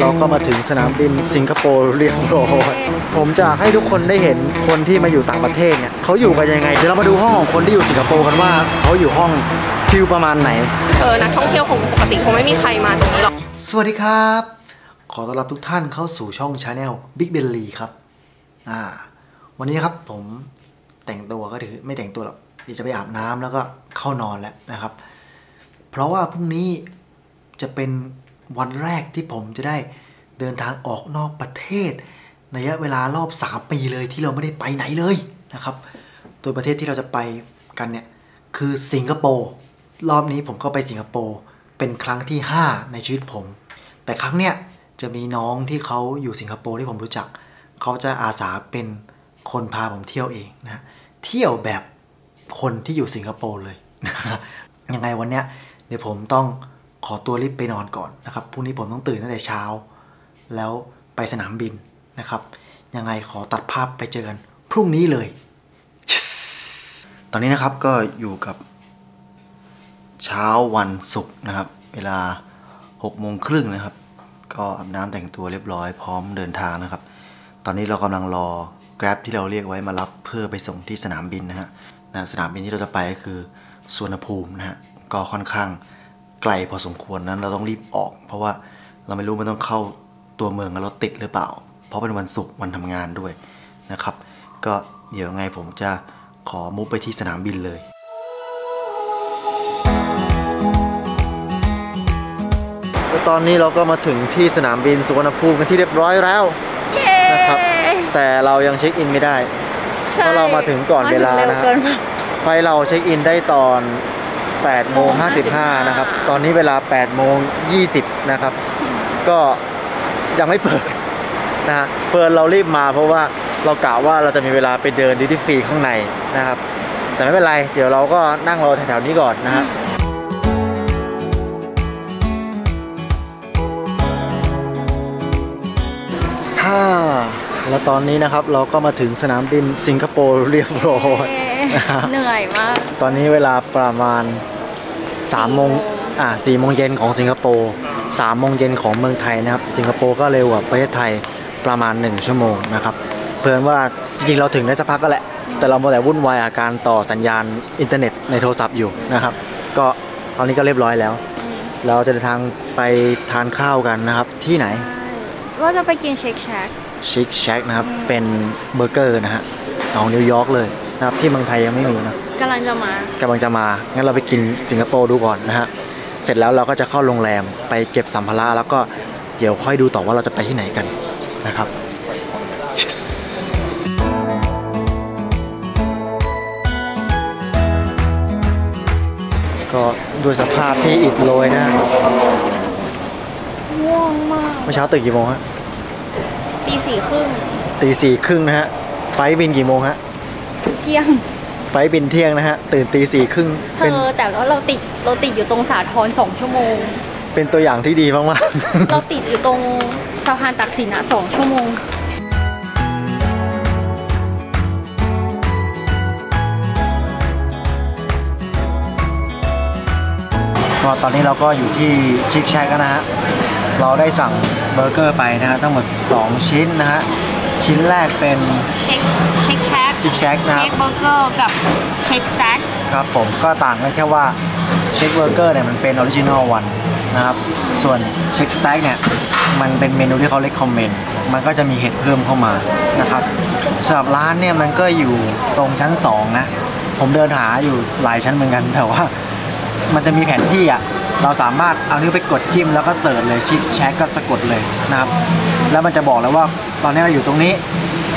เราก็มาถึงสนามบินสิงคโปร์เรียบร้อยผมจะให้ทุกคนได้เห็นคนที่มาอยู่ต่างประเทศเนี่ยเขาอยู่กันยังไงเดี๋ยวเรามาดูห้องของคนที่อยู่สิงคโปร์กันว่าเขาอยู่ห้องฟิลประมาณไหนเออนักท่องเที่ยวคงปกติคงไม่มีใครมาตรงนี้หรอกสวัสดีครับ ขอต้อนรับทุกท่านเข้าสู่ช่องชาแนล Big Belly ครับอ่าวันนี้นะครับผมแต่งตัวก็ถือไม่แต่งตัวหรอกเดี๋ยวจะไปอาบน้ำแล้วก็เข้านอนแล้วนะครับ เพราะว่าพรุ่งนี้จะเป็น วันแรกที่ผมจะได้เดินทางออกนอกประเทศในระยะเวลารอบ 3 ปีเลยที่เราไม่ได้ไปไหนเลยนะครับ โดยประเทศที่เราจะไปกันเนี่ยคือสิงคโปร์รอบนี้ผมก็ไปสิงคโปร์เป็นครั้งที่ 5 ในชีวิตผม แต่ครั้งเนี้ยจะมีน้องที่เขาอยู่สิงคโปร์ที่ผมรู้จัก เขาจะอาสาเป็นคนพาผมเที่ยวเองนะเที่ยวแบบคนที่อยู่สิงคโปร์เลยยังไงวันเนี้ยเดี๋ยวผมต้อง ขอตัวรีบไปนอนก่อนนะครับพรุ่งนี้ผมต้องตื่นตั้งแต่เช้า แล้วไปสนามบินนะครับ ยังไงขอตัดภาพไปเจอกันพรุ่งนี้เลย Yes ตอนนี้นะครับก็อยู่กับเช้าวันศุกร์นะครับ เวลา6โมงครึ่งนะครับ ก็อาบน้ำแต่งตัวเรียบร้อยพร้อมเดินทางนะครับ ตอนนี้เรากำลังรอ Grab ที่เราเรียกไว้มารับเพื่อไปส่งที่สนามบินนะฮะนะสนามบินที่เราจะไปก็คือสุวนภูมินะฮะก็ค่อนข้าง ไกลพอสมควรนั้นเราต้องรีบออก เพราะว่าเราไม่รู้มันต้องเข้าตัวเมืองแล้วรถติดหรือเปล่า เพราะเป็นวันศุกร์วันทำงานด้วยนะครับ ก็เดี๋ยวไงผมจะขอมุฟไปที่สนามบินเลย ตอนนี้เราก็มาถึงที่สนามบินสุวรรณภูมิกันที่เรียบร้อยแล้วนะครับแต่เรายังเช็คอินไม่ได้ เพราะเรามาถึงก่อนเวลานะฮะไฟล์เราเช็คอินได้ตอน 8โมง55นะครับ ตอนนี้เวลา8โมง20นะครับ ก็ยังไม่เปิดนะฮะเปิดเรารีบมาเพราะว่าเรากะว่าเราจะมีเวลาไปเดินดิที่ฟรีข้างในนะครับ แต่ไม่เป็นไร เดี๋ยวเราก็นั่งรอแถวๆนี้ก่อนนะฮะฮ่าแล้วตอนนี้นะครับเราก็มาถึงสนามบินสิงคโปร์เรียบร้อยนะฮะเหนื่อยมาก ตอนนี้เวลาประมาณ 3โมงอ่า4โมงเย็นของสิงคโปร์3โมงเย็นของเมืองไทยนะครับ สิงคโปร์ก็เร็วกว่าประเทศไทยประมาณ 1 ชั่วโมงนะครับ เพื่อนว่าจริงๆเราถึงได้สักพักก็แหละ แต่เราโมวแต่วุ่นวายอาการต่อสัญญาณอินเทอร์เน็ตในโทรศัพท์อยู่นะครับ ก็ตอนนี้ก็เรียบร้อยแล้ว เราจะเดินทางไปทานข้าวกันนะครับที่ไหน ว่าจะไปกินเชคแชกชิคแช c กนะครับเป็นเบอร์เกอร์นะฮะของนิวยอร์กเลย นะครับที่เมืองไทยยังไม่มีนะกำลังจะมากำลังจะมา งั้นเราไปกินสิงคโปร์ดูก่อนนะฮะ เสร็จแล้วเราก็จะเข้าโรงแรมไปเก็บสัมภาระแล้วก็เดี๋ยวค่อยดูต่อว่าเราจะไปที่ไหนกันนะครับ Yes ก็ด้วยสภาพที่อิดโรยนะง่วงมากเมื่อเช้าตื่นกี่โมงฮะตีสี่ครึ่งตีสี่ครึ่งนะฮะ ไฟล์บินกี่โมงฮะเที่ยง ไฟล์บินเที่ยงนะฮะ ตื่นตีสี่ครึ่งเธเป็นอแต่ว่าเราติดเราติดอยู่ตรงสาทรสองชั่วโมง เป็นตัวอย่างที่ดีมากๆเราติดอยู่ตรงสะพานตักสินอะสองชั่วโมงก็ตอนนี้เราก็อยู่ที่ชิคแชกแล้วนะฮะ เราได้สั่งเบอร์เกอร์ไปนะฮะทั้งหมด 2 ชิ้นนะฮะ ชิ้นแรกเป็นเช็คเช็คแชกชิคแชกนะคเช็รับคเบอร์เกอร์กับเช็คสแต็กครับผมก็ต่างกันแค่ว่าเช็คเบอร์เกอร์เนี่ยมันเป็นออริจินอลวันนะครับ ส่วนเช็คสแต็กเนี่ยมันเป็นเมนูที่เขาเล็กคอมเมนต์มันก็จะมีเห็ดเพิ่มเข้ามานะครับสำหรับร้านเนี่ยมันก็อยู่ตรงชั้น 2 นะ ผมเดินหาอยู่หลายชั้นเหมือนกันแต่ว่า มันจะมีแผนที่อะ เราสามารถเอานิ้วไปกดจิ้มแล้วก็เสิร์ชเลยชิคแชกก็สะกดเลยนะครับ แล้วมันจะบอกแลยว่าตอนนี้เราอยู่ตรงนี้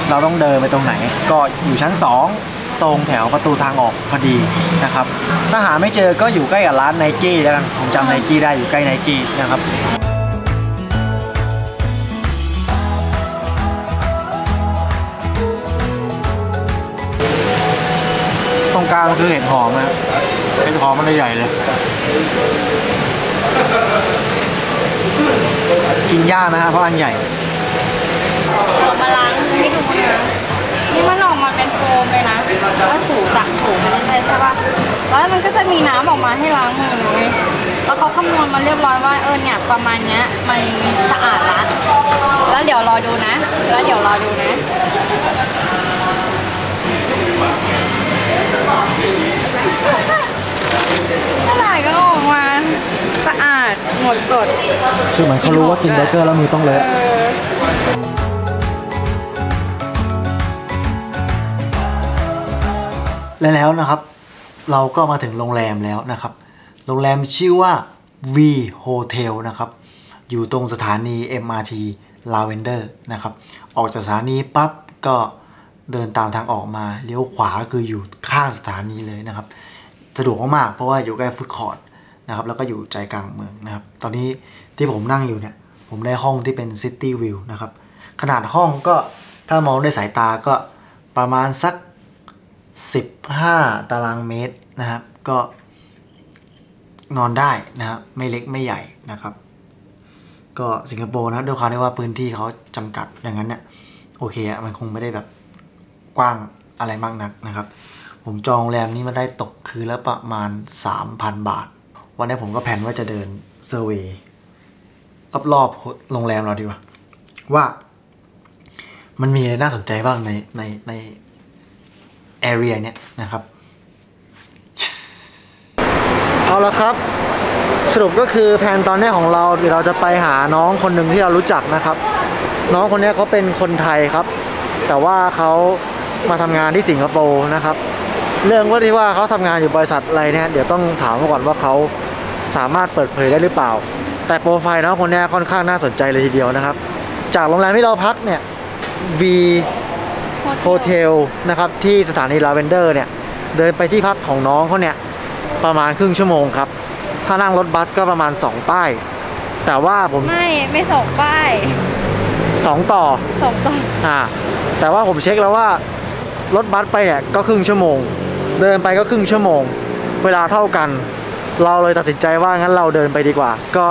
เราต้องเดินไปตรงไหน ก็อยู่ชั้น 2 ตรงแถวประตูทางออกพอดีนะครับ ถ้าหาไม่เจอก็อยู่ใกล้กับร้านไนกี้แล้วกันผมจำไนกี้ได้อยู่ใกล้ไนกี้นะครับ กลางคือเห็ดหอมนะเห็ดหอมมันใหญ่เลย กินยากนะฮะเพราะอันใหญ่เรามาล้างมือให้ดูนะนี่มันออกมาเป็นโฟมเลยนะแล้วถูตักถูไปเรื่อยใช่ปะแล้วมันก็จะมีน้ำออกมาให้ล้างมือเว้ยแล้วเขาคำนวณมาเรียบร้อยว่าเออเนี่ยประมาณเนี้ยมันสะอาดละแล้วเดี๋ยวรอดูนะ แล้วเดี๋ยวรอดูนะ กระดาษก็ออกมาสะอาดหมดจด คือเหมือนเขารู้ว่ากินเบอร์เกอร์แล้วมือต้องเลอะและแล้วนะครับ เราก็มาถึงโรงแรมแล้วนะครับ โรงแรมชื่อว่า V Hotel นะครับ อยู่ตรงสถานี MRT Lavender นะครับ ออกจากสถานีปั๊บก็ เดินตามทางออกมาเลี้ยวขวาคืออยู่ข้างสถานีเลยนะครับ สะดวกมากๆ เพราะว่าอยู่ใกล้ฟู้ดคอร์ทนะครับแล้วก็อยู่ใจกลางเมืองนะครับ ตอนนี้ที่ผมนั่งอยู่เนี่ย ผมได้ห้องที่เป็น City View นะครับ ขนาดห้องก็ถ้ามองด้วยสายตาก็ประมาณสัก 15 ตารางเมตรนะครับ ก็นอนได้นะครับไม่เล็กไม่ใหญ่นะครับ ก็สิงคโปร์นะด้วยความที่ว่าพื้นที่เขาจำกัดอย่างนั้นเนี่ยโอเคอะมันคงไม่ได้แบบ กว้างอะไรมากนักนะครับ ผมจองโรงแรมนี้มาได้ตกคืนละประมาณ 3,000 บาท วันนี้ผมก็แผนว่าจะเดินเซอร์เวย์รอบๆโรงแรมเราดีกว่า ว่ามันมีอะไรน่าสนใจบ้างในในในแอเรียเนี้ยนะครับ เอาละครับ สรุปก็คือแผนตอนนี้ของเราเดี๋ยวเราจะไปหาน้องคนหนึ่งที่เรารู้จักนะครับ น้องคนนี้เขาเป็นคนไทยครับ แต่ว่าเขา มาทำงานที่สิงคโปร์นะครับ เรื่องว่าที่ว่าเขาทำงานอยู่บริษัทอะไรเนี่ยเดี๋ยวต้องถามเขาก่อนว่าเขาสามารถเปิดเผยได้หรือเปล่า แต่โปรไฟล์น้องคนนี้ค่อนข้างน่าสนใจเลยทีเดียวนะครับ จากโรงแรมที่เราพักเนี่ย V โฮเทลนะครับที่สถานีลาเวนเดอร์เนี่ยเดินไปที่พักของน้องเขาเนี่ยประมาณครึ่งชั่วโมงครับ ถ้านั่งรถบัสก็ประมาณ 2 ป้าย แต่ว่าผมไม่ไม่ส่งป้าย 2 ต่อส่งต่ออ่าแต่ว่าผมเช็คแล้วว่า รถบัสไปเนี่ยก็ครึ่งชั่วโมง เดินไปก็ครึ่งชั่วโมง เวลาเท่ากัน เราเลยตัดสินใจว่างั้นเราเดินไปดีกว่า ก็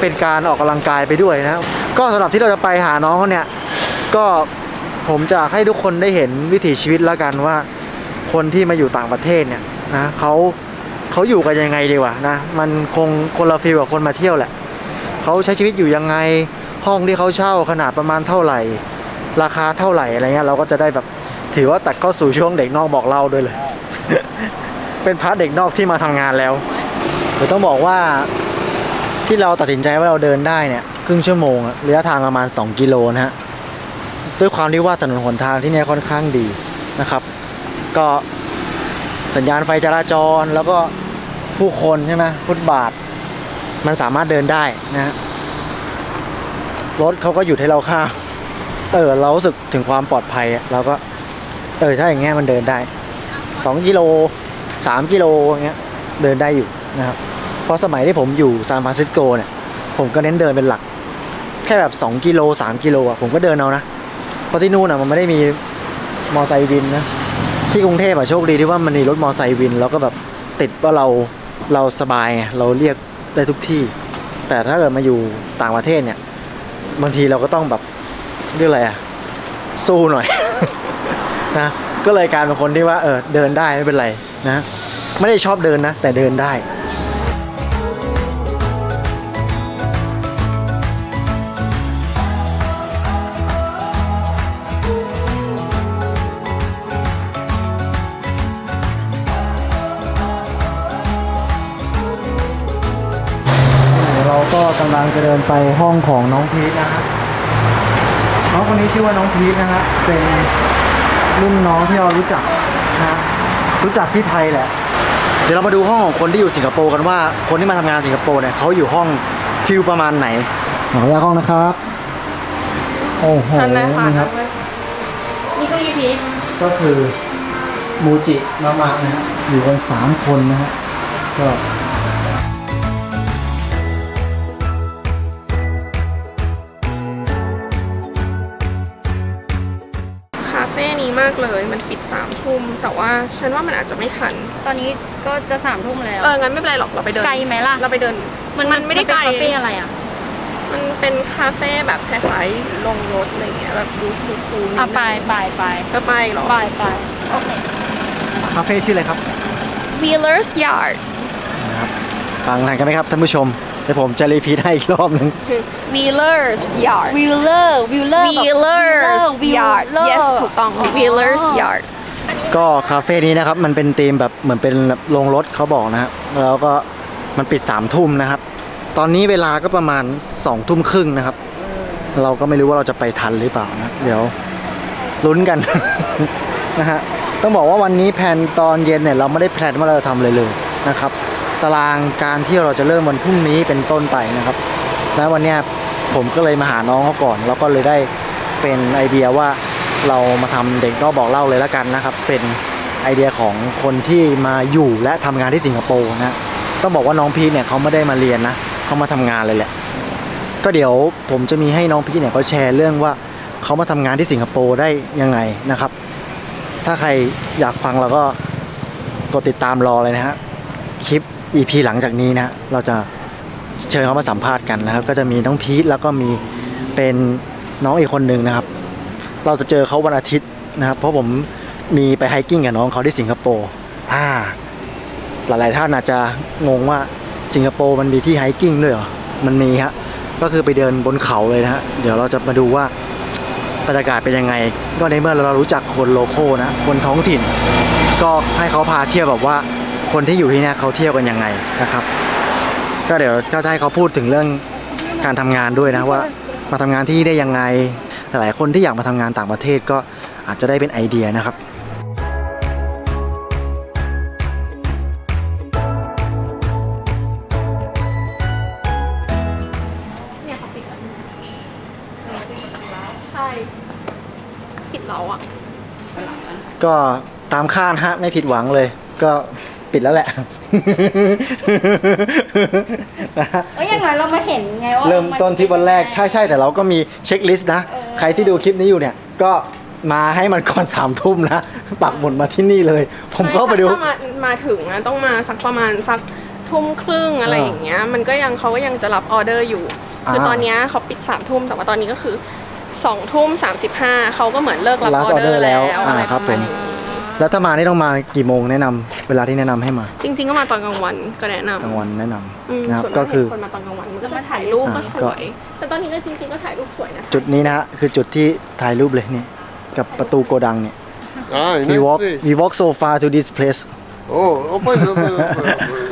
เป็นการออกกำลังกายไปด้วยนะก็สำหรับที่เราจะไปหาน้องเขาเนี่ยก็ผมจะให้ทุกคนได้เห็นวิถีชีวิตแล้วกันว่า คนที่มาอยู่ต่างประเทศเนี่ยนะเขาเขาอยู่กันยังไงดีวะนะมันคงคนละฟีลกับคนมาเที่ยวแหละเขาใช้ชีวิตอยู่ยังไงห้องที่เขาเช่าขนาดประมาณเท่าไหร่ ราคาเท่าไหร่อะไรเงี้ยเราก็จะได้แบบ ถือว่าตัดเข้าสู่ช่วงเด็กนอกบอกเล่าด้วยเลย เป็นพาร์ทเด็กนอกที่มาทำงานแล้วเดี๋ยวต้องบอกว่าที่เราตัดสินใจว่าเราเดินได้เนี่ยครึ่งชั่วโมงระยะทางประมาณ 2 กิโลนะฮะด้วยความที่ว่าถนนหนทางที่เนี่ยค่อนข้างดีนะครับ ก็สัญญาณไฟจราจรแล้วก็ผู้คนใช่ไหมฟุตบาท มันสามารถเดินได้นะฮะรถเขาก็หยุดให้เราข้ามเออเรารู้สึกถึงความปลอดภัยเราก็ เออถ้าอย่างเงี้ยมันเดินได้สองกิโลสามกิโลอย่างเงี้ยเดินได้อยู่นะครับเพราะสมัยที่ผมอยู่ซานฟรานซิสโกเนี่ยผมก็เน้นเดินเป็นหลัก แค่แบบสองกิโลสามกิโลอะผมก็เดินเอานะเพราะที่นู่นอะมันไม่ได้มีมอไซค์วินนะที่กรุงเทพอะโชคดีที่ว่ามันมีรถมอไซค์วิน แล้วก็แบบติดว่าเราเราสบายไงเราเรียกได้ทุกที่ แต่ถ้าเกิดมาอยู่ต่างประเทศเนี่ยบางทีเราก็ต้องแบบเรียกอะไรอะสู้หน่อย นะก็เลยกลารเป็นคนที่ว่าเออเดินได้ไม่เป็นไรนะไม่ได้ชอบเดินนะ แต่เดินได้เราก็กำลังจะเดินไปห้องของน้องพีทนะฮะน้องคนนี้ชื่อว่าน้องพีทนะฮะเป็น รุ่นน้องที่เรารู้จักนะฮะรู้จักที่ไทยแหละ เดี๋ยวเรามาดูห้องของคนที่อยู่สิงคโปร์กันว่าคนที่มาทำงานสิงคโปร์เนี่ยเขาอยู่ห้องฟิลประมาณไหนขออนุญาตห้องนะครับ โอ้โหท่านนะคะนี่ครับ นี่ก็ยีพีชก็คือมูจิมามะนะฮะอยู่กันสามคนนะฮะก็ ฉันว่ามันอาจจะไม่ทัน ตอนนี้ก็จะสามทุ่มแล้ว เออ งั้นไม่เป็นไรหรอก เราไปเดิน ไกลไหมล่ะ เราไปเดิน มันไม่ได้ไกลนเป็นคาเฟ่อะไรอะ มันเป็นคาเฟ่แบบคล้ายๆลงรถอะไรเงี้ย แบบดูคูคูนิดอะนึงไปไปไปก็ไปเหรอ ไปไปโอเค คาเฟ่ชื่ออะไรครับ Wheeler's Yard นะครับฟังทันกันไหมครับท่านผู้ชมดี๋ยวผมจะรีพีทให้อีกรอบหนึง Wheeler's Yard วิลเลอร์วิลเลอร์ Wheeler's Yard yes ถูกต้อง Wheeler's Yard ก็คาเฟ่นี้นะครับมันเป็นธีมแบบเหมือนเป็นโรงรถเขาบอกนะฮะแล้วก็มันปิดสามทุ่มนะครับ ตอนนี้เวลาก็ประมาณสองทุ่มครึ่งนะครับ เราก็ไม่รู้ว่าเราจะไปทันหรือเปล่านะ เดี๋ยวลุ้นกัน นะฮะต้องบอกว่าวันนี้แผนตอนเย็นเนี่ยเราไม่ได้แพลนว่าเราจะทำเลยเลยนะครับ ตารางการที่เราจะเริ่มวันพรุ่งนี้เป็นต้นไปนะครับแล้ววันเนี้ยผมก็เลยมาหาน้องเขาก่อน แล้วก็เลยได้เป็นไอเดียว่า เรามาทำเด็กนอกบอกเล่าเลยแล้วกันนะครับ เป็นไอเดียของคนที่มาอยู่และทำงานที่สิงคโปร์นะต้องบอกว่าน้องพีเนี่ยเขาไม่ได้มาเรียนนะเขามาทำงานเลยแหละ ก็เดี๋ยวผมจะมีให้น้องพีเนี่ยเขาแชร์เรื่องว่าเขามาทำงานที่สิงคโปร์ได้ยังไงนะครับ ถ้าใครอยากฟังเราก็กดติดตามรอเลยนะฮะคลิป EP หลังจากนี้นะเราจะเชิญเขามาสัมภาษณ์กันนะครับ ก็จะมีน้องพีทแล้วก็มีเป็นน้องอีกคนหนึ่งนะครับ เราจะเจอเขาวันอาทิตย์นะครับ เพราะผมมีไปไฮกิ้งกับน้องเขาที่สิงคโปร์อ่าหลายๆท่านอาจจะงงว่าสิงคโปร์มันมีที่ไฮกิ้งด้วยเหรอ มันมีฮะ ก็คือไปเดินบนเขาเลยนะฮะ เดี๋ยวเราจะมาดูว่าบรรยากาศเป็นยังไง ก็ในเมื่อเรารู้จักคนโลโก้นะ คนท้องถิ่น ก็ให้เขาพาเที่ยวแบบว่าคนที่อยู่ที่เนี่ยเขาเที่ยวกันยังไงนะครับ ก็เดี๋ยวก็จะให้เขาพูดถึงเรื่องการทำงานด้วยนะว่า มาทำงานที่นี่ได้ยังไง หลายคนที่อยากมาทำงานต่างประเทศก็อาจจะได้เป็นไอเดียนะครับเนี่ยเขาปิดแล้วใช่ปิดแล้วอะก็ตามคาดฮะไม่ผิดหวังเลย ก็ปิดแล้วแหละนะฮะเอ้ยอย่างน้อยเรามาเห็นไงว่าเริ่มต้นที่วันแรกใช่ใช่แต่เราก็มีเช็คลิสต์นะ ใครที่ดูคลิปนี้อยู่เนี่ย ก็มาให้มันก่อนสามทุ่มนะ ปักหมุดมาที่นี่เลย ผมก็ไปดู ถ้ามามาถึงอะต้องมาสักประมาณสักทุ่มครึ่งอะไรอ่าอย่างเงี้ย มันก็ยังเขาก็ยังจะรับออเดอร์อยู่ คืออ่าตอนเนี้ยเขาปิดสามทุ่มแต่ว่าตอนนี้ก็คือสองทุ่มสามสิบห้าเขาก็เหมือนเลิกรับ Last ออเดอ order ร์แล้แล้ววอ่าอะไรคปรับระมาณผม นี้ แล้วถ้ามานี่ต้องมากี่โมงแนะนำเวลาที่แนะนำให้มา จริง ๆ ก็มาตอนกลางวันก็แนะนำกลางวันแนะนำอืมนะครับส่วนก็มากคือเห็นคนมาตอนกลางวันมันก็จะถ่ายรูปอ่าก็สก็วยแต่ตอนนี้ก็จริง ๆ ก็ถ่ายรูปสวยนะจุดนี้นะฮะคือจุดที่ถ่ายรูปเลยนี่กับประตูโกดังเนี่ย Ah, we nice walk place. we walk so far to this place Oh, open, open, open, open.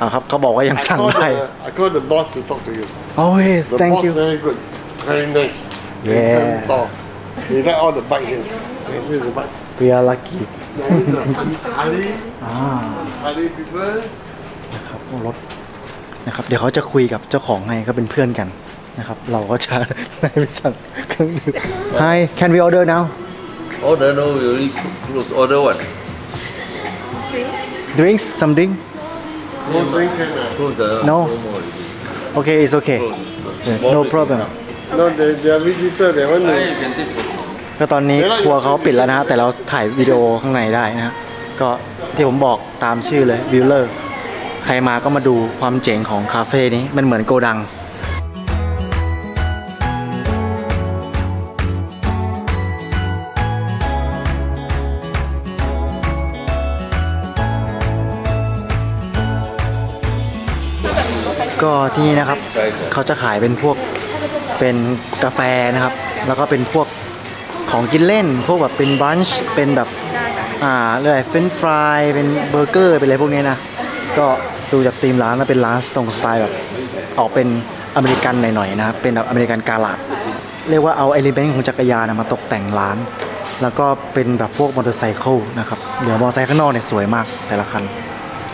อ่าครับเขาบอกว่ายัง I สั่ง called ได้ the, I called the boss to talk to you. โอ้ย The thank boss you very good, very nice. Yeah. He tell me, He like all the bike here. This is the bike. We are lucky There is a Harley, อ่า Harley people. นะครับรถนะครับเดี๋ยวเขาจะคุยกับเจ้าของให้ก็เป็นเพื่อนกันนะครับเราก็จะได้ไปสั่งเครื่องดื่ม Hi can we order now Order no, we only close. Order what? drinks some drink No drink can uh. Close the No. more already. okay it's okay Close. Yeah, Tomorrow no you problem can come. No, they, they are visitor, they want Ah, to. ก็ตอนนี้ครัวเขาปิดแล้วนะฮะแต่เราถ่ายวิดีโอข้างในได้นะฮะก็ที่ผมบอกตามชื่อเลยวิลเลอร์ใครมาก็มาดูความเจ๋งของคาเฟ่นี้มันเหมือนโกดังก็ที่นี่นะครับเขาจะขายเป็นพวกเป็นกาแฟนะครับ แล้วก็เป็นพวก ของกินเล่น พวกแบบเป็นบรันช์เป็นแบบ อ่าเรื่อยเฟรนฟรายเป็นเบอร์เกอร์เป็นอะไรพวกนี้นะ ก็ดูจากธีมร้านแล้วเป็นร้านทรงสไตล์แบบ ออกเป็นอเมริกันหน่อยๆนะครับเป็นแบบอเมริกันกาลาดเรียกว่าเอาเอลิเมนต์ของจักรยานนะมาตกแต่งร้าน แล้วก็เป็นแบบพวกมอเตอร์ไซค์นะครับ เดี๋ยวมอเตอร์ไซค์ข้างนอกเนี่ยสวยมากแต่ละคัน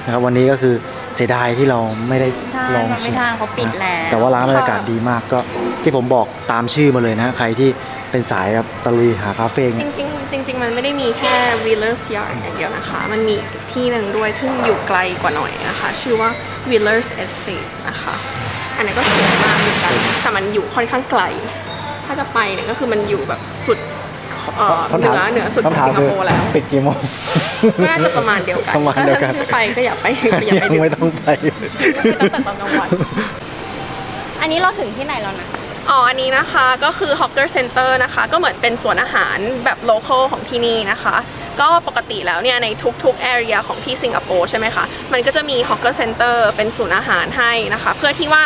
นะครับวันนี้ก็คือเสียดายที่เราไม่ได้ใช่ลองมันชิไม่มทางเขาปิดแล้วแต่ว่าร้านบรรยากาศดีมากก็ที่ผมบอกตามชื่อมาเลยนะใครที่ เป็นสายแบบตะลุยหาคาเฟ่จเงี้ยริงๆจริงๆมันไม่ได้มีแค่ Wheeler's Yard อย่างเดียวนะคะ มันมีอีกที่หนึ่งด้วยที่อยู่ไกลกว่าหน่อยนะคะ ชื่อว่า Wheeler's Estate นะคะ อันนี้นก็สวยมากเหมือนกันแต่มันอยู่ค่อนข้างไกล ถ้าจะไปเนี่ยก็คือมันอยู่แบบสุดเอ่อเหนือเหนือสุดของคำถามสิงคคือโปร์แล้วปิดกี่โมงก็น่าจะประมาณเดียวกันประมาณเดียวกันถ้าไปก็อย่าไปอย่ายัไปงดึกไม่ต้องไปตั้งแต่ตอนกลางวันอันนี้เราถึงที่ไหนแล้วนะ อ๋อ อันนี้นะคะก็คือ Hawker Center นะคะ ก็เหมือนเป็นสวนอาหารแบบโลเคอลของที่นี่นะคะ ก็ปกติแล้วเนี่ยในทุกๆ area ของที่สิงคโปร์ใช่ไหมคะ มันก็จะมี Hawker Center เป็นศูนย์อาหารให้นะคะ เพื่อที่ว่า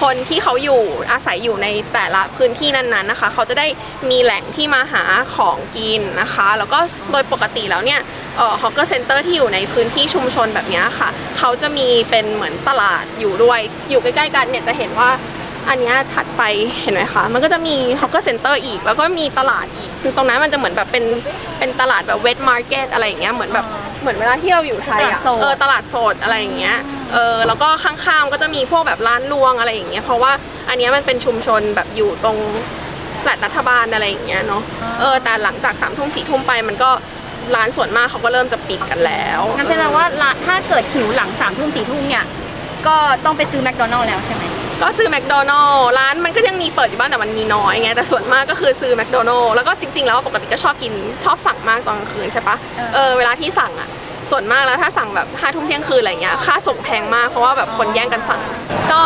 คนที่เขาอยู่อาศัยอยู่ในแต่ละพื้นที่นั้นๆนะคะ เขาจะได้มีแหล่งที่มาหาของกินนะคะ แล้วก็โดยปกติแล้วเนี่ยเอ่อฮอกเกอร์เซ็นเตอร์ที่อยู่ในพื้นที่ชุมชนแบบนี้ค่ะ เขาจะมีเป็นเหมือนตลาดอยู่ด้วย อยู่ใกล้ๆกันเนี่ยจะเห็นว่า อันเนี้ยถัดไปเห็นไหมคะ มันก็จะมีฮอกเกอร์เซ็นเตอร์อีก แล้วก็มีตลาดอีก คือตรงนั้นมันจะเหมือนแบบเป็นเป็นตลาดแบบเวทมาร์เก็ตอะไรอย่างเงี้ย เหมือนแบบเหมือนเวลาที่เราอยู่ไทยตลาดอะสดเออตลาดสดอะไรอย่างเงี้ย เออแล้วก็ข้างๆก็จะมีพวกแบบร้านรวงอะไรอย่างเงี้ย เพราะว่าอันเนี้ยมันเป็นชุมชนแบบอยู่ตรงแฟลตรัฐบาลอะไรอย่างเงี้ยเนาะ เออแต่หลังจากสามทุ่มสี่ทุ่มไปมันก็ร้านส่วนมากเขาก็เริ่มจะปิดกันแล้วงั้นแสดงว่าร้านถ้าเกิดหิวหลังสามทุ่มสี่ทุ่มเนี่ย ก็ต้องไปซื้อแมคโดนัลล์แล้วใช่ไหม ก็ซื้อแมคโดนัลล์ร้านมันก็ยังมีเปิดอยู่บ้างแต่มันมีน้อยไงแต่ส่วนมากก็คือซื้อแมคโดนัลล์แล้วก็จริง ๆ แล้วปกติก็ชอบกินชอบสั่งมากตอนกลางคืนใช่ปะเออเออเวลาที่สั่งอะส่วนมากแล้วถ้าสั่งแบบห้าทุ่มเที่ยงคืนอะไรเงี้ยค่าส่งแพงมากเพราะว่าแบบคนแย่งกันสั่ง ก็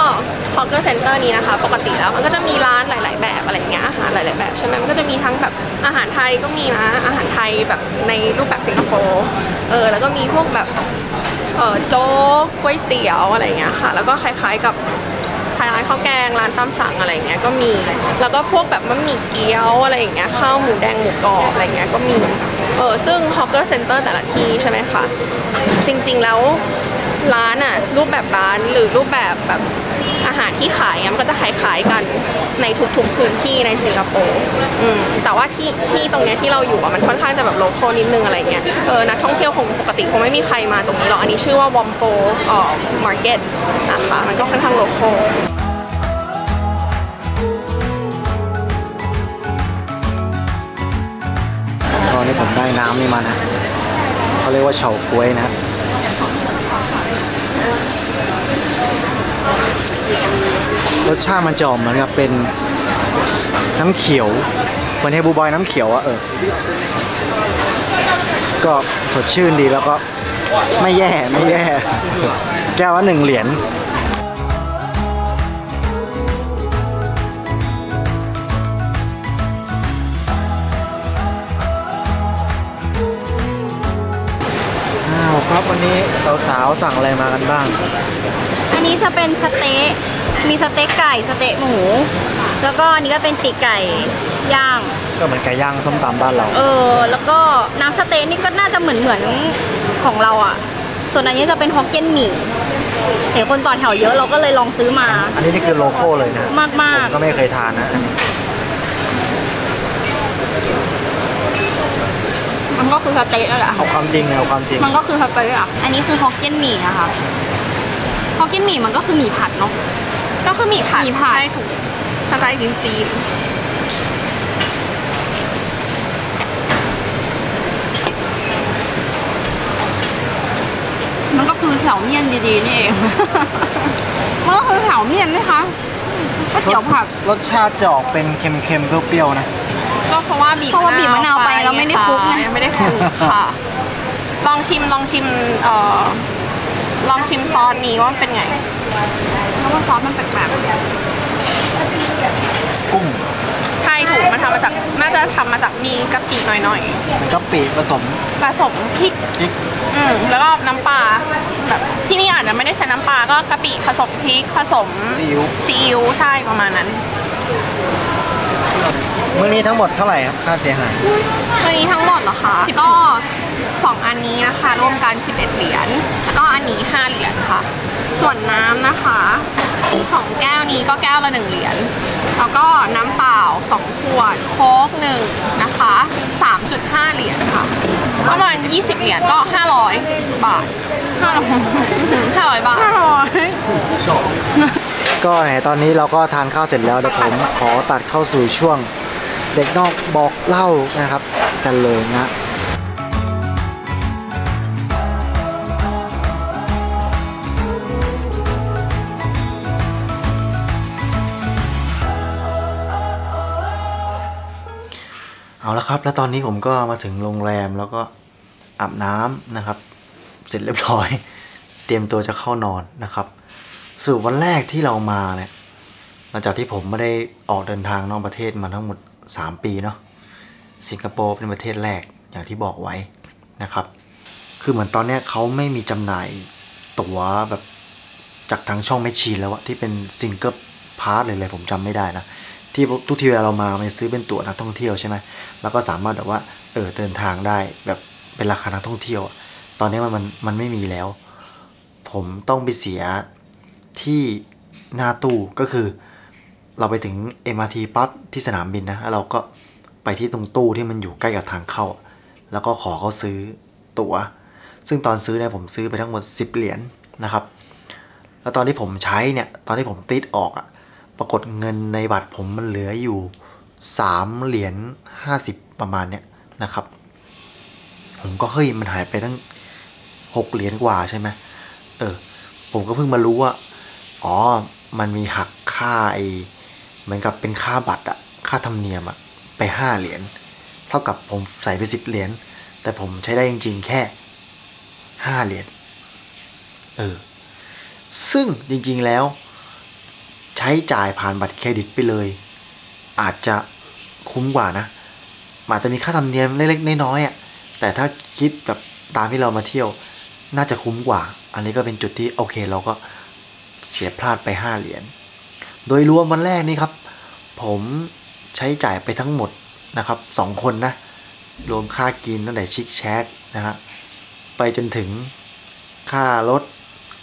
ฮอกเกอร์เซ็นเตอร์นี้นะคะ ปกติแล้วมันก็จะมีร้านหลาย ๆ แบบอะไรเงี้ยอาหารหลาย ๆ แบบใช่ไหมมันก็จะมีทั้งแบบอาหารไทยก็มีนะอาหารไทยแบบในรูปแบบสิงคโปร์เออแล้วก็มีพวกแบบเออโจ๊กก๋วยเตี๋ยวอะไรเงี้ยค่ะ แล้วก็คล้าย ๆ กับ ร้านข้าวแกงร้านตามสั่งอะไรอย่างเงี้ยก็มี แล้วก็พวกแบบมะหมี่เกี๊ยวอะไรอย่างเงี้ยข้าวหมูแดงหมูกรอบอะไรเงี้ยก็มี เออซึ่งฮอกเกอร์เซ็นเตอร์แต่ละที่ใช่ไหมคะ จริงๆแล้วร้านอะรูปแบบร้านหรือรูปแบบแบบอาหารที่ขายมันก็จะคล้ายกันในทุกๆพื้นที่ในสิงคโปร์อืมแต่ว่าที่ที่ตรงเนี้ยที่เราอยู่อะมันค่อนข้างจะแบบโลคอลนิดนึงอะไรเงี้ย เออนักท่องเที่ยวคงปกติคงไม่มีใครมาตรงนี้หรอก อันนี้ชื่อว่าวอมโปเอ่อมาร์เก็ตนะคะ มันก็ค่อนข้างโลคอล อนนี้ผมได้น้ำนี่มานะเขาเรียกว่าเฉาก๊วยนะรสชาติมันจะออกเหมือนกับเป็นน้ำเขียวเหมือนเฮบูบอยน้ำเขียวอะเออ ก็สดชื่นดีแล้วก็ไม่แย่ไม่แย่ แก้วละหนึ่งเหรียญ วครับวันนี้สาวๆสั่งอะไรมากันบ้าง อันนี้จะเป็นสเต๊ะมีสเต๊กไก่สเต๊ะหมู แล้วก็อันนี้ก็เป็นปีกไก่ย่าง ก็เหมือนไก่ย่างส้มตำบ้านเรา เออ แล้วก็น้ำสเต๊ะนี่ก็น่าจะเหมือนเหมือนของเราอะ ส่วนอันนี้จะเป็นฮอกเกี้ยนหมี่เห็นคนต่อแถวเยอะเราก็เลยลองซื้อมา อันนี้นี่คือโลโก้เลยนะ มากมากผมก็ไม่เคยทานนะ ๆมัน ก็คือสเต๊ะนั่นแหละเอาความจริงเอาความจริง มันก็คือสเต๊ะอะ อันนี้คือฮอกเกี้ยนหมี่นะคะฮอกเกี้ยนหมี่มันก็คือหมี่ผัดเนาะ ก็คือหมี่ผัดหมี่ผัดใช่ถูกสไตล์จีนจีนมันก็คือแถวเมี่ยนดีๆนี่เอง มันก็คือแถวเมี่ยนนะคะก๋วยเตี๋ยวผัด รสชาติจะออกเป็นเค็มๆเปรี้ยวๆนะก็ เพราะว่าบีบเพราะว่าบีบมะนาวไปแล้วไม่ได้คลุกไงยังไม่ได้คลุกค่ะ ลองชิมลองชิมเอ่อลองชิมซอสนี้ว่ามันเป็นไง เพราะว่าซอสมันแปลกกุ้งใช่ถูกมันทำมาจากน่าจะทำมาจากมีกะปิหน่อยกะปิผสมๆผสมพริก พริกอืมแล้วก็น้ำปลาแบบที่นี่อาจจะไม่ได้ใช้น้ำปลาก็กะปิผสมพริกผสมซีอิ๊วซีอิ๊วใช่ประมาณนั้น มื้อนี้ทั้งหมดเท่าไหร่ครับค่าเสียหาย ตัวนี้ทั้งหมดเหรอคะ ก็สองอันนี้นะคะ รวมกัน 11 เหรียญ แล้วก็อันนี้ 5 เหรียญค่ะ ส่วนน้ำนะคะสองแก้วนี้ก็แก้วละ 1 เหรียญ แล้วก็น้ำเปล่า 2 ขวด โค้กหนึ่งนะคะ 3.5 เหรียญค่ะก็ประมาณ 20 เหรียญก็ 500 บาท 500 500 บาท ก็ไหนตอนนี้เราก็ทานข้าวเสร็จแล้วเดี๋ยวผมขอตัดเข้าสู่ช่วง เด็กนอกบอกเล่านะครับกันเลยนะเอาละครับ แล้วตอนนี้ผมก็มาถึงโรงแรมแล้วก็อาบน้ำนะครับ เสร็จเรียบร้อย เตรียมตัวจะเข้านอนนะครับสู่วันแรกที่เรามาเนี่ยหลังจากที่ผมไม่ได้ออกเดินทางนอกประเทศมาทั้งหมด 3 ปีเนาะสิงคโปร์เป็นประเทศแรกอย่างที่บอกไว้นะครับ คือเหมือนตอนนี้เขาไม่มีจำหน่ายตั๋วแบบจากทางช่องแมชชีนแล้วอะที่เป็นซิงเกิลพาร์ทเลยเลยผมจำไม่ได้นะที่ทุกทีเวลาเรามามันซื้อเป็นตั๋วนักท่องเที่ยวใช่ไหมแล้วก็สามารถแบบว่าเออเดินทางได้แบบเป็นราคานักท่องเที่ยว ตอนนี้มันมันมันไม่มีแล้ว ผมต้องไปเสียที่หน้าตู้ก็คือ เราไปถึง MRT ปั๊บที่สนามบินนะแล้วเราก็ไปที่ตรงตู้ที่มันอยู่ใกล้กับทางเข้า แล้วก็ขอเขาซื้อตั๋ว ซึ่งตอนซื้อเนี่ยผมซื้อไปทั้งหมด 10 เหรียญนะครับ แล้วตอนที่ผมใช้เนี่ยตอนที่ผมติดออกอะปรากฏเงินในบัตรผมมันเหลืออยู่ 3 เหรียญ50 ประมาณเนี่ยนะครับ ผมก็เฮ้ยมันหายไปตั้ง 6 เหรียญกว่าใช่ไหมเออผมก็เพิ่งมารู้ว่าอ๋อมันมีหักค่าไอ เหมือนกับเป็นค่าบัตรอะค่าธรรมเนียมอะไปห้าเหรียญเท่ากับผมใส่ไปสิบเหรียญแต่ผมใช้ได้จริงๆแค่ห้าเหรียญเออซึ่งจริงๆแล้ว ใช้จ่ายผ่านบัตรเครดิตไปเลย อาจจะคุ้มกว่านะอาจจะมีค่าธรรมเนียมเล็กๆน้อยๆอะแต่ถ้าคิดแบบตามที่เรามาเที่ยว น่าจะคุ้มกว่า อันนี้ก็เป็นจุดที่โอเคเราก็เสียพลาดไป 5 เหรียญ โดยรวมวันแรกนี้ครับ ผมใช้จ่ายไปทั้งหมดนะครับสองคนนะ รวมค่ากินตั้งแต่ชิคแชกนะฮะไปจนถึงค่ารถ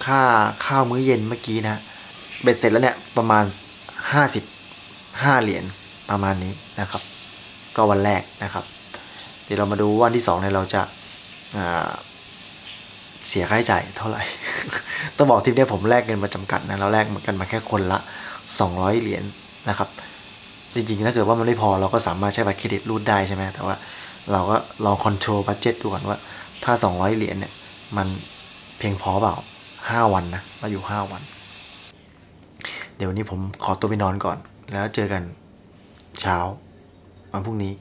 ค่าข้าวมื้อเย็นเมื่อกี้นะเบ็ดเสร็จแล้วเนี่ยประมาณ 55 เหรียญประมาณนี้นะครับ ก็วันแรกนะครับ เดี๋ยวเรามาดูวันที่สองเนี่ยเราจะาเสียค่าใช้จ่ายเท่าไหร่ ต้องบอกทีมเนี้ยผมแลกเงินมาจำกัดนะเราแลกกันมาแค่คนละ 200 เหรียญนะครับจริงๆถ้าเกิดว่ามันไม่พอเราก็สามารถใช้บัตรเครดิตรูดได้ใช่ไหมแต่ว่าเราก็ลองคอนโทรลบัตเจ็ตดูก่อนว่าถ้า 200 เหรียญเนี่ยมันเพียงพอเปล่า 5 วันนะเราอยู่ 5 วัน เดี๋ยววันนี้ผมขอตัวไปนอนก่อน แล้วเจอกันเช้าวันพรุ่งนี้